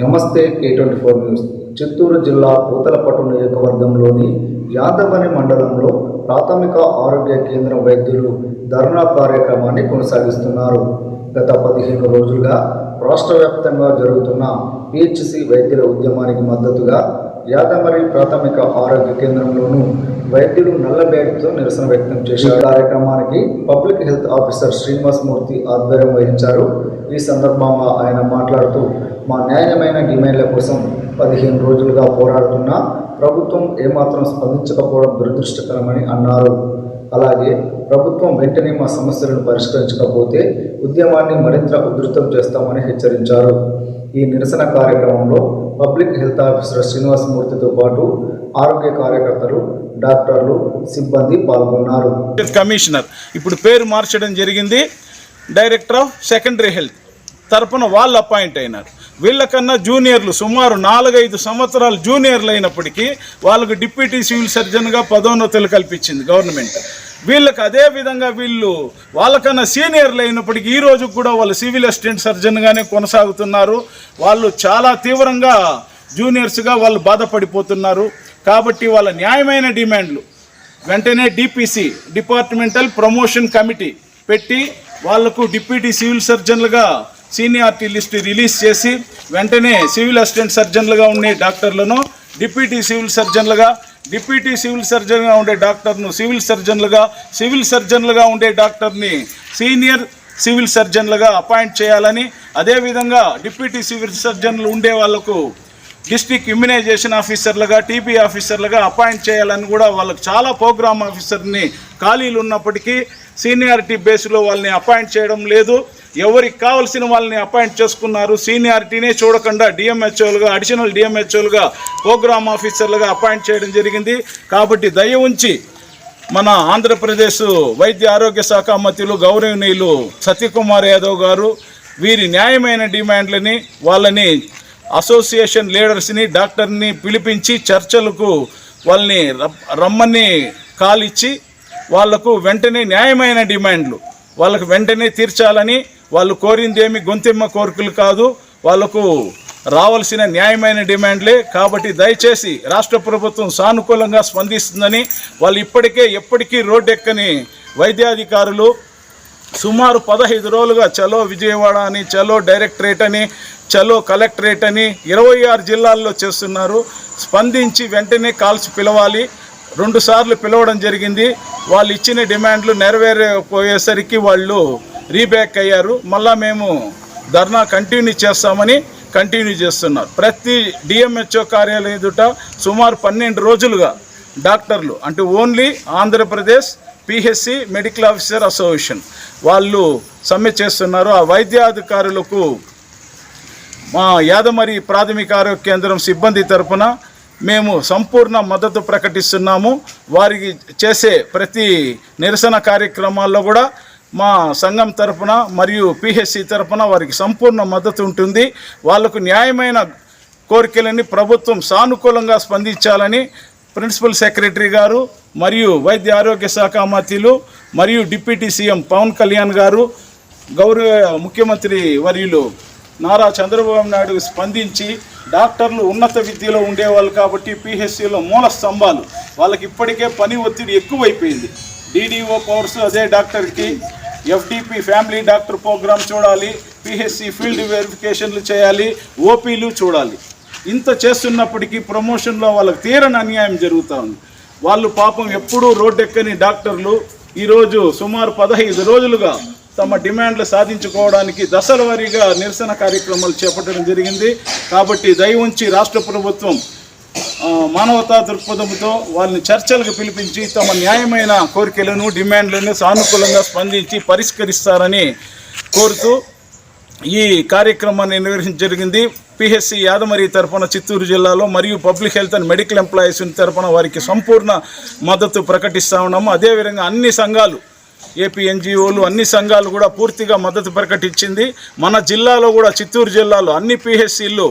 నమస్తే A twenty four news Chittoor జిల్లా పూతలపట్టు నియోజకవర్గంలోని యాదవని మండలంలో ప్రాథమిక ఆరోగ్య కేంద్రం వైద్యులు ధర్నా కార్యక్రమాన్ని కొనసాగిస్తున్నారు. గత పదిహేను రోజులుగా రాష్ట్ర వ్యాప్తంగా జరుగుతున్న పిహెచ్సి వైద్యుల ఉద్యమానికి మద్దతుగా యాదమరి ప్రాథమిక ఆరోగ్య కేంద్రంలోనూ వైద్యులు నల్ల బ్యాగ్తో నిరసన వ్యక్తం చేశారు. కార్యక్రమానికి public health officer Srinivas Murthy ఆధ్వర్యం వహించారు. ఈ సందర్భంగా ఆయన మాట్లాడుతూ మా న్యాయమైన డిమాండ్ల కోసం పదిహేను రోజులుగా పోరాడుతున్నా ప్రభుత్వం ఏమాత్రం స్పందించకపోవడం దురదృష్టకరమని అన్నారు. అలాగే ప్రభుత్వం వెంటనే మా సమస్యలను పరిష్కరించకపోతే ఉద్యమాన్ని మరింత ఉధృతం చేస్తామని హెచ్చరించారు. ఈ నిరసన కార్యక్రమంలో పబ్లిక్ హెల్త్ ఆఫీసర్ శ్రీనివాసమూర్తితో పాటు ఆరోగ్య కార్యకర్తలు డాక్టర్లు సిబ్బంది పాల్గొన్నారు. కమిషనర్. ఇప్పుడు పేరు మార్చడం జరిగింది. Director of secondary health. తరపున వాళ్ళు అపాయింట్ అయినారు. వీళ్ళకన్నా జూనియర్లు సుమారు నాలుగైదు సంవత్సరాలు జూనియర్లు అయినప్పటికీ వాళ్ళకు డిప్యూటీ సివిల్ సర్జన్గా పదోన్నతులు కల్పించింది గవర్నమెంట్. వీళ్ళకి అదే విధంగా వీళ్ళు వాళ్ళకన్నా సీనియర్లు అయినప్పటికీ ఈ రోజు కూడా వాళ్ళు సివిల్ అసిస్టెంట్ సర్జన్గానే కొనసాగుతున్నారు. వాళ్ళు చాలా తీవ్రంగా జూనియర్స్గా వాళ్ళు బాధపడిపోతున్నారు. కాబట్టి వాళ్ళ న్యాయమైన డిమాండ్లు వెంటనే డిపిసి డిపార్ట్మెంటల్ ప్రమోషన్ కమిటీ పెట్టి వాళ్ళకు డిప్యూటీ సివిల్ సర్జన్లుగా సీనియారిటీ లిస్ట్ రిలీజ్ చేసి వెంటనే సివిల్ అసిస్టెంట్ సర్జన్లుగా ఉండే డాక్టర్లను డిప్యూటీ సివిల్ సర్జన్లుగా డిప్యూటీ సివిల్ సర్జన్గా ఉండే డాక్టర్ను సివిల్ సర్జన్లుగా సివిల్ సర్జన్లుగా ఉండే డాక్టర్ని సీనియర్ సివిల్ సర్జన్లుగా అపాయింట్ చేయాలని అదేవిధంగా డిప్యూటీ సివిల్ సర్జన్లు ఉండే వాళ్ళకు డిస్టిక్ ఇమ్యునైజేషన్ ఆఫీసర్లుగా టీపీ ఆఫీసర్లుగా అపాయింట్ చేయాలని కూడా వాళ్ళకు చాలా ప్రోగ్రామ్ ఆఫీసర్ని ఖాళీలు ఉన్నప్పటికీ సీనియారిటీ బేస్లో వాళ్ళని అపాయింట్ చేయడం లేదు. ఎవరికి కావాల్సిన వాళ్ళని అపాయింట్ చేసుకున్నారు? సీనియారిటీనే చూడకుండా డిఎంహెచ్ఓలుగా అడిషనల్ డిఎంహెచ్ఓలుగా ప్రోగ్రామ్ ఆఫీసర్లుగా అపాయింట్ చేయడం జరిగింది. కాబట్టి దయ ఉంచి మన ఆంధ్రప్రదేశ్ వైద్య ఆరోగ్య శాఖ మంత్రులు గౌరవనీయులు సత్యకుమార్ యాదవ్ గారు వీరి న్యాయమైన డిమాండ్లని వాళ్ళని అసోసియేషన్ లీడర్స్ని డాక్టర్ని పిలిపించి చర్చలకు వాళ్ళని రమ్మని కాల్ ఇచ్చి వాళ్ళకు వెంటనే న్యాయమైన డిమాండ్లు వాళ్ళకు వెంటనే తీర్చాలని వాళ్ళు కోరిందేమి గొంతెమ్మ కోరికలు కాదు వాళ్ళకు రావాల్సిన న్యాయమైన డిమాండ్లే. కాబట్టి దయచేసి రాష్ట్ర ప్రభుత్వం సానుకూలంగా స్పందిస్తుందని వాళ్ళు ఇప్పటికే ఎప్పటికీ రోడ్డెక్కని వైద్యాధికారులు సుమారు పదహైదు రోజులుగా చలో విజయవాడ అని చలో డైరెక్టరేట్ అని చలో కలెక్టరేట్ అని ఇరవై ఆరు జిల్లాల్లో చేస్తున్నారు. స్పందించి వెంటనే కాల్స్ పిలవాలి. రెండుసార్లు పిలవడం జరిగింది. వాళ్ళు ఇచ్చిన డిమాండ్లు నెరవేరపోయేసరికి వాళ్ళు రీబ్యాక్ అయ్యారు. మళ్ళా మేము ధర్నా కంటిన్యూ చేస్తామని కంటిన్యూ చేస్తున్నారు. ప్రతి డిఎంహెచ్ఓ కార్యాలయం ఎదుట సుమారు పన్నెండు రోజులుగా డాక్టర్లు అంటే only Andhra Pradesh PHC medical officer association వాళ్ళు సమ్మె చేస్తున్నారు. ఆ వైద్యాధికారులకు మా యాదమరి ప్రాథమిక ఆరోగ్య కేంద్రం సిబ్బంది తరపున మేము సంపూర్ణ మద్దతు ప్రకటిస్తున్నాము. వారికి చేసే ప్రతి నిరసన కార్యక్రమాల్లో కూడా మా సంఘం తరఫున మరియు పిహెచ్సి తరఫున వారికి సంపూర్ణ మద్దతు ఉంటుంది. వాళ్ళకు న్యాయమైన కోరికలని ప్రభుత్వం సానుకూలంగా స్పందించాలని ప్రిన్సిపల్ సెక్రటరీ గారు మరియు వైద్య ఆరోగ్య శాఖ మంత్రులు మరియు డిప్యూటీ సీఎం పవన్ కళ్యాణ్ గారు గౌరవ ముఖ్యమంత్రి వర్యులు నారా చంద్రబాబు నాయుడు స్పందించి డాక్టర్లు ఉన్నత విద్యలో ఉండేవాళ్ళు కాబట్టి పిహెచ్సిలో మూల స్తంభాలు. వాళ్ళకి ఇప్పటికే పని ఒత్తిడి ఎక్కువైపోయింది. డీడీఓ పవర్స్ అదే డాక్టర్కి ఎఫ్డిపి ఫ్యామిలీ డాక్టర్ ప్రోగ్రామ్ చూడాలి పిహెచ్సి ఫీల్డ్ వెరిఫికేషన్లు చేయాలి ఓపీలు చూడాలి. ఇంత చేస్తున్నప్పటికీ ప్రమోషన్లో వాళ్ళకి తీరని అన్యాయం జరుగుతూ ఉంది. వాళ్ళు పాపం ఎప్పుడూ రోడ్డెక్కని డాక్టర్లు ఈరోజు సుమారు పదహైదు రోజులుగా తమ డిమాండ్లు సాధించుకోవడానికి దశల వారీగా నిరసన కార్యక్రమాలు చేపట్టడం జరిగింది. కాబట్టి దయ ఉంచి రాష్ట్ర ప్రభుత్వం మానవతా దృక్పథంతో వాళ్ళని చర్చలకు పిలిపించి తమ న్యాయమైన కోరికలను డిమాండ్లను సానుకూలంగా స్పందించి పరిష్కరిస్తారని కోరుతూ ఈ కార్యక్రమాన్ని నిర్వహించడం జరిగింది. పిహెచ్సి యాదమరి తరపున చిత్తూరు జిల్లాలో మరియు public health and medical employees తరపున వారికి సంపూర్ణ మద్దతు ప్రకటిస్తా ఉన్నాము. అదేవిధంగా అన్ని సంఘాలు ఏపీ ఎన్జిఓలు అన్ని సంఘాలు కూడా పూర్తిగా మద్దతు ప్రకటించింది. మన జిల్లాలో కూడా చిత్తూరు జిల్లాలో అన్ని పిహెచ్సిలు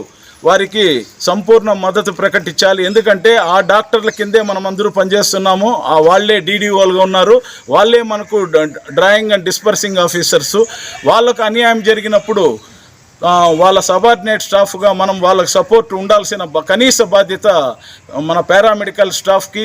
వారికి సంపూర్ణ మద్దతు ప్రకటించాలి. ఎందుకంటే ఆ డాక్టర్ల కిందే మనం అందరూ పనిచేస్తున్నాము. ఆ వాళ్ళే డీడీఓలుగా ఉన్నారు. వాళ్ళే మనకు డ్రాయింగ్ అండ్ డిస్పర్సింగ్ ఆఫీసర్స్. వాళ్ళకు అన్యాయం జరిగినప్పుడు వాళ్ళ సబార్డినేట్ స్టాఫ్గా మనం వాళ్ళకి సపోర్ట్ ఉండాల్సిన కనీస బాధ్యత మన పారామెడికల్ స్టాఫ్కి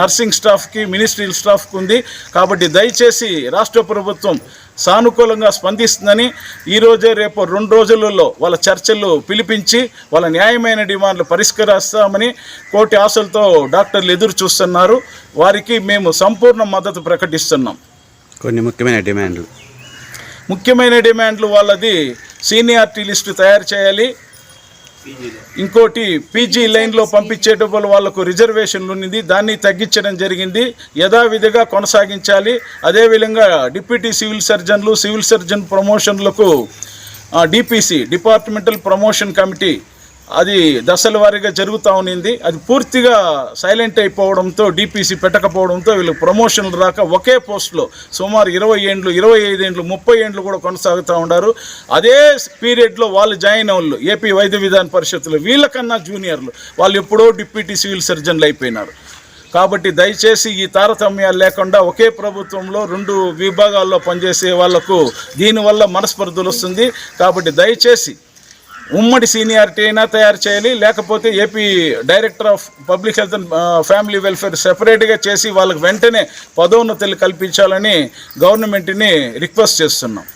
నర్సింగ్ స్టాఫ్కి మినిస్ట్రియల్ స్టాఫ్కి ఉంది కాబట్టి దయచేసి రాష్ట్ర ప్రభుత్వం సానుకూలంగా స్పందిస్తుందని ఈరోజే రేపు రెండు రోజులలో వాళ్ళ చర్చలు పిలిపించి వాళ్ళ న్యాయమైన డిమాండ్లు పరిష్కరిస్తామని కోటి ఆశలతో డాక్టర్లు ఎదురు చూస్తున్నారు. వారికి మేము సంపూర్ణ మద్దతు ప్రకటిస్తున్నాం. కొన్ని ముఖ్యమైన డిమాండ్లు. ముఖ్యమైన డిమాండ్లు వాళ్ళది సీనియారిటీ లిస్టు తయారు చేయాలి. ఇంకోటి పీజీ లైన్లో పంపించేటప్పుడు వాళ్ళకు రిజర్వేషన్లు ఉన్నది దాన్ని తగ్గించడం జరిగింది యథావిధిగా కొనసాగించాలి. అదేవిధంగా డిప్యూటీ సివిల్ సర్జన్లు సివిల్ సర్జన్ ప్రమోషన్లకు డిపిసి డిపార్ట్మెంటల్ ప్రమోషన్ కమిటీ అది దశల వారీగా జరుగుతూ ఉన్నింది. అది పూర్తిగా సైలెంట్ అయిపోవడంతో డిపిసి పెట్టకపోవడంతో వీళ్ళు ప్రమోషన్లు రాక ఒకే పోస్ట్లో సుమారు ఇరవై ఏండ్లు ఇరవై ఐదు ఏండ్లు ముప్పై ఏండ్లు కూడా కొనసాగుతూ ఉన్నారు అదే పీరియడ్లో వాళ్ళు జాయిన్ వాళ్ళు ఏపీ వైద్య విధాన పరిషత్లో వీళ్ళకన్నా జూనియర్లు. వాళ్ళు ఎప్పుడో డిప్యూటీ సివిల్ సర్జన్లు అయిపోయినారు. కాబట్టి దయచేసి ఈ తారతమ్యాలు లేకుండా ఒకే ప్రభుత్వంలో రెండు విభాగాల్లో పనిచేసే వాళ్ళకు దీనివల్ల మనస్పర్ధలు వస్తుంది. కాబట్టి దయచేసి ఉమ్మడి సీనియారిటీ అయినా తయారు చేయాలి లేకపోతే AP director of public health and family welfare సెపరేట్గా చేసి వాళ్ళకి వెంటనే పదోన్నతులు కల్పించాలని గవర్నమెంట్ని రిక్వెస్ట్ చేస్తున్నాం.